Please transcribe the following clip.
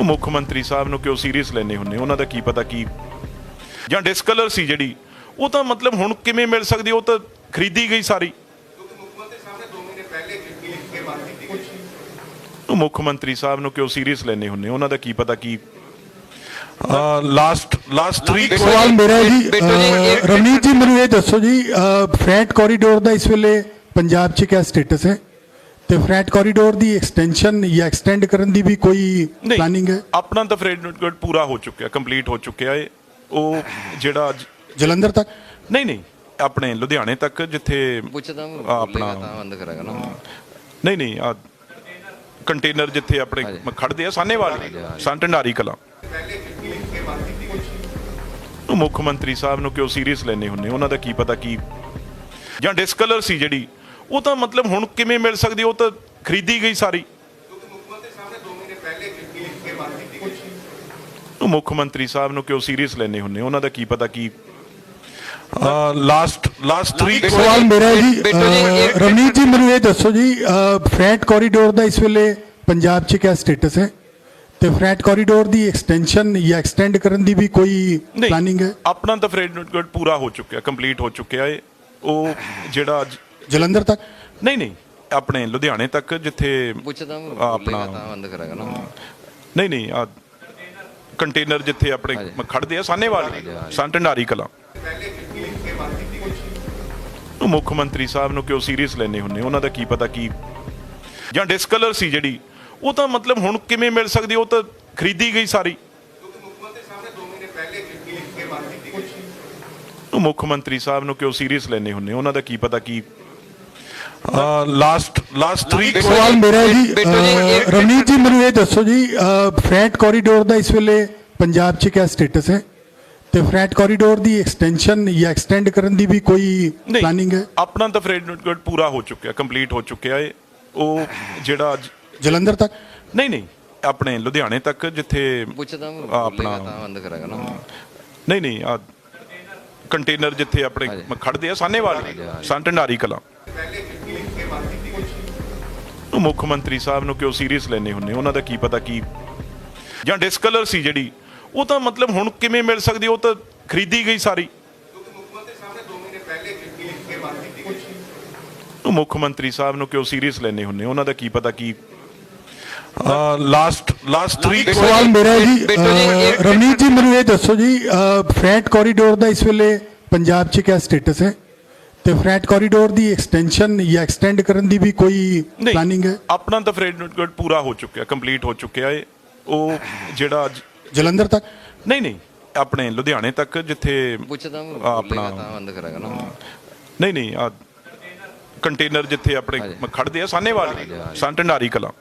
ਉਹ ਮੁੱਖ ਮੰਤਰੀ ਸਾਹਿਬ ਨੂੰ ਕਿਉਂ ਸੀਰੀਅਸ ਲੈਣੇ ਹੁੰਨੇ ਉਹਨਾਂ ਦਾ ਕੀ ਪਤਾ ਕੀ? ਜਾਂ ਡਿਸਕਲਰ ਸੀ ਜਿਹੜੀ? ਉਹ ਤਾਂ ਮਤਲਬ ਹੁਣ ਕਿਵੇਂ ਮਿਲ ਸਕਦੀ? ਉਹ ਤਾਂ ਖਰੀਦੀ ਗਈ ਸਾਰੀ। ਉਹ ਮੁੱਖ ਮੰਤਰੀ ਸਾਹਿਬ ਨੂੰ ਕਿਉਂ ਸੀਰੀਅਸ ਲੈਣੇ ਹੁੰਨੇ ਉਹਨਾਂ ਦਾ ਕੀ ਪਤਾ ਕੀ? ਲਾਸਟ ਲਾਸਟ 3 ਇੱਕ ਸਵਾਲ ਮੇਰਾ ਜੀ ਬਿੱਟੂ ਜੀ, ਮੈਨੂੰ ਇਹ ਦੱਸੋ ਜੀ ਫਰੈਂਟ ਕੋਰੀਡੋਰ ਦਾ ਇਸ ਵੇਲੇ ਪੰਜਾਬ 'ਚ ਕਿਆ ਸਟੇਟਸ ਹੈ? ਤੇ ਫਰੈਂਟ ਕੋਰੀਡੋਰ ਦੀ ਐਕਸਟੈਂਸ਼ਨ ਜਾਂ ਐਕਸਟੈਂਡ ਕਰਨ ਦੀ ਵੀ ਕੋਈ ਪਲਾਨਿੰਗ ਹੈ? ਆਪਣਾ ਤਾਂ ਫਰੇਡ ਪੂਰਾ ਹੋ ਚੁੱਕਿਆ ਕੰਪਲੀਟ ਹੋ ਚੁੱਕਿਆ ਏ। ਉਹ ਜਿਹੜਾ ਜਲੰਧਰ ਤੱਕ? ਨਹੀਂ ਨਹੀਂ ਆਪਣੇ ਲੁਧਿਆਣੇ ਤੱਕ ਜਿੱਥੇ ਪੁੱਛਦਾ ਆਪਣਾ ਬੰਦ ਕਰਾਂਗਾ ਨਾ। ਨਹੀਂ ਨਹੀਂ ਆ ਕੰਟੇਨਰ ਜਿੱਥੇ ਆਪਣੇ। ਖੜਦੇ ਆ ਸਾਨੇਵਾਲ ਢੰਡਾਰੀ ਕਲਾ। ਮੁੱਖ ਮੰਤਰੀ ਸਾਹਿਬ ਨੂੰ ਕਿਉਂ ਸੀਰੀਅਸ ਲੈਣੇ ਹੁੰਨੇ ਉਹਨਾਂ ਦਾ ਕੀ ਪਤਾ ਕੀ ਜਾਂ ਡਿਸਕਲਰ ਸੀ ਜਿਹੜੀ ਉਹ ਤਾਂ ਮਤਲਬ ਹੁਣ ਕਿਵੇਂ ਮਿਲ ਸਕਦੀ ਉਹ ਤਾਂ ਖਰੀਦੀ ਗਈ ਸਾਰੀ। ਮੁੱਖ ਮੰਤਰੀ ਸਾਹਿਬ ਨੂੰ ਕਿਉਂ ਸੀਰੀਅਸ ਲੈਣੇ ਹੁੰਨੇ ਉਹਨਾਂ ਦਾ ਕੀ ਪਤਾ ਕੀ ਲਾਸਟ ਲਾਸਟ 3 ਇੱਕ ਸਵਾਲ ਮੇਰਾ ਹੈ ਜੀ ਬਿੱਟੂ ਜੀ, ਮੈਨੂੰ ਇਹ ਦੱਸੋ ਜੀ ਫਰੈਂਟ ਕੋਰੀਡੋਰ ਦਾ ਇਸ ਵੇਲੇ ਪੰਜਾਬ 'ਚ ਕਿਆ ਸਟੇਟਸ ਹੈ? ਤੇ ਫਰੈਂਟ ਕੋਰੀਡੋਰ ਦੀ ਐਕਸਟੈਂਸ਼ਨ ਜਾਂ ਐਕਸਟੈਂਡ ਕਰਨ ਦੀ ਵੀ ਕੋਈ ਪਲਾਨਿੰਗ ਹੈ? ਆਪਣਾ ਤਾਂ ਫਰੇਡ ਪੂਰਾ ਹੋ ਚੁੱਕਿਆ ਕੰਪਲੀਟ ਹੋ ਚੁੱਕਿਆ ਏ। ਉਹ ਜਿਹੜਾ ਅੱਜ- ਜਲੰਧਰ ਤੱਕ? ਨਹੀਂ ਨਹੀਂ। ਆਪਣੇ ਲੁਧਿਆਣੇ ਤੱਕ ਜਿੱਥੇ ਪੁੱਛਦਾ ਮੈਂ ਆ, ਆਪਣਾ ਤਾਂ ਬੰਦ ਕਰਾਂਗਾ ਨਾ। ਨਹੀਂ ਨਹੀਂ ਆ ਕੰਟੇਨਰ ਜਿੱਥੇ ਆਪਣੇ। ਖੜਦੇ ਆ ਸਾਨੇਵਾਲ ਢੰਡਾਰੀ ਕਲਾ। ਉਹ ਮੁੱਖ ਮੰਤਰੀ ਸਾਹਿਬ ਨੂੰ ਕਿਉਂ ਸੀਰੀਅਸ ਲੈਣੇ ਹੁੰਨੇ ਉਹਨਾਂ ਦਾ ਕੀ ਪਤਾ ਕੀ? ਜਾਂ ਡਿਸਕਲਰ ਸੀ ਜਿਹੜੀ? ਉਹ ਤਾਂ ਮਤਲਬ ਹੁਣ ਕਿਵੇਂ ਮਿਲ ਸਕਦੀ? ਉਹ ਤਾਂ ਖਰੀਦੀ ਗਈ ਸਾਰੀ। ਉਹ ਮੁੱਖ ਮੰਤਰੀ ਸਾਹਿਬ ਨੂੰ ਕਿਉਂ ਸੀਰੀਅਸ ਲੈਣੇ ਹੁੰਨੇ ਉਹਨਾਂ ਦਾ ਕੀ ਪਤਾ ਕੀ ਲਾਸਟ ਲਾਸਟ 3 ਇੱਕ ਸਵਾਲ ਮੇਰਾ ਹੈ ਜੀ ਰਵਨੀਤ ਜੀ ਮੈਨੂੰ ਇਹ ਦੱਸੋ ਜੀ ਫਰੈਂਟ ਕੋਰੀਡੋਰ ਦਾ ਇਸ ਵੇਲੇ ਪੰਜਾਬ 'ਚ ਕਿਆ ਸਟੇਟਸ ਹੈ? ਤੇ ਫਰੈਂਟ ਕੋਰੀਡੋਰ ਦੀ ਐਕਸਟੈਂਸ਼ਨ ਜਾਂ ਐਕਸਟੈਂਡ ਕਰਨ ਦੀ ਵੀ ਕੋਈ ਪਲਾਨਿੰਗ ਹੈ? ਆਪਣਾ ਤਾਂ ਫਰੇਡ ਪੂਰਾ ਹੋ ਚੁੱਕਿਆ ਕੰਪਲੀਟ ਹੋ ਚੁੱਕਿਆ ਏ। ਉਹ ਜਿਹੜਾ ਜਲੰਧਰ ਤੱਕ? ਨਹੀਂ ਨਹੀਂ ਆਪਣੇ ਲੁਧਿਆਣੇ ਤੱਕ ਜਿੱਥੇ ਆਪਣਾ ਬੰਦ ਕਰਾਂਗਾ ਨਾ। ਨਹੀਂ ਨਹੀਂ ਆ ਕੰਟੇਨਰ ਜਿੱਥੇ ਆਪਣੇ। ਖੜਦੇ ਆ ਸਾਨੇਵਾਲ ਢੰਡਾਰੀ ਕਲਾ। ਮੁੱਖ ਮੰਤਰੀ ਸਾਹਿਬ ਨੂੰ ਕਿਉਂ ਸੀਰੀਅਸ ਲੈਣੇ ਹੁੰਨੇ ਉਹਨਾਂ ਦਾ ਕੀ ਪਤਾ ਕੀ? ਜਾਂ ਡਿਸਕਲਰ ਸੀ ਜਿਹੜੀ? ਉਹ ਤਾਂ ਮਤਲਬ ਹੁਣ ਕਿਵੇਂ ਮਿਲ ਸਕਦੀ? ਉਹ ਤਾਂ ਖਰੀਦੀ ਗਈ ਸਾਰੀ। ਉਹ ਮੁੱਖ ਮੰਤਰੀ ਸਾਹਿਬ ਨੂੰ ਕਿਉਂ ਸੀਰੀਅਸ ਲੈਣੇ ਹੁੰਨੇ ਉਹਨਾਂ ਦਾ ਕੀ ਪਤਾ ਕੀ? ਲਾਸਟ ਲਾਸਟ 3 ਇੱਕ ਸਵਾਲ ਮੇਰਾ ਹੈ ਜੀ ਬਿੱਟੂ ਜੀ, ਮੈਨੂੰ ਇਹ ਦੱਸੋ ਜੀ ਫਰੈਂਟ ਕੋਰੀਡੋਰ ਦਾ ਇਸ ਵੇਲੇ ਪੰਜਾਬ 'ਚ ਕਿਆ ਸਟੇਟਸ ਹੈ? ਤੇ ਫਰੈਂਟ ਕੋਰੀਡੋਰ ਦੀ ਐਕਸਟੈਂਸ਼ਨ ਜਾਂ ਐਕਸਟੈਂਡ ਕਰਨ ਦੀ ਵੀ ਕੋਈ ਪਲਾਨਿੰਗ ਹੈ? ਆਪਣਾ ਤਾਂ ਫਰੇਡ ਪੂਰਾ ਹੋ ਚੁੱਕਿਆ ਕੰਪਲੀਟ ਹੋ ਚੁੱਕਿਆ ਏ। ਉਹ ਜਿਹੜਾ ਅੱਜ- ਜਲੰਧਰ ਤੱਕ? ਨਹੀਂ ਨਹੀਂ ਆਪਣੇ ਲੁਧਿਆਣੇ ਤੱਕ ਜਿੱਥੇ ਪੁੱਛਦਾ ਮੈਂ ਆ, ਆਪਣਾ ਬੋਲੇਗਾ ਤਾਂ ਬੰਦ ਕਰਾਂਗਾ ਨਾ। ਨਹੀਂ ਨਹੀਂ ਆ ਕੰਟੇਨਰ ਜਿੱਥੇ ਆਪਣੇ। ਖੜਦੇ ਆ ਸਾਨੇਵਾਲ। ਸੰਤ ਢੰਡਾਰੀ ਕਲਾ।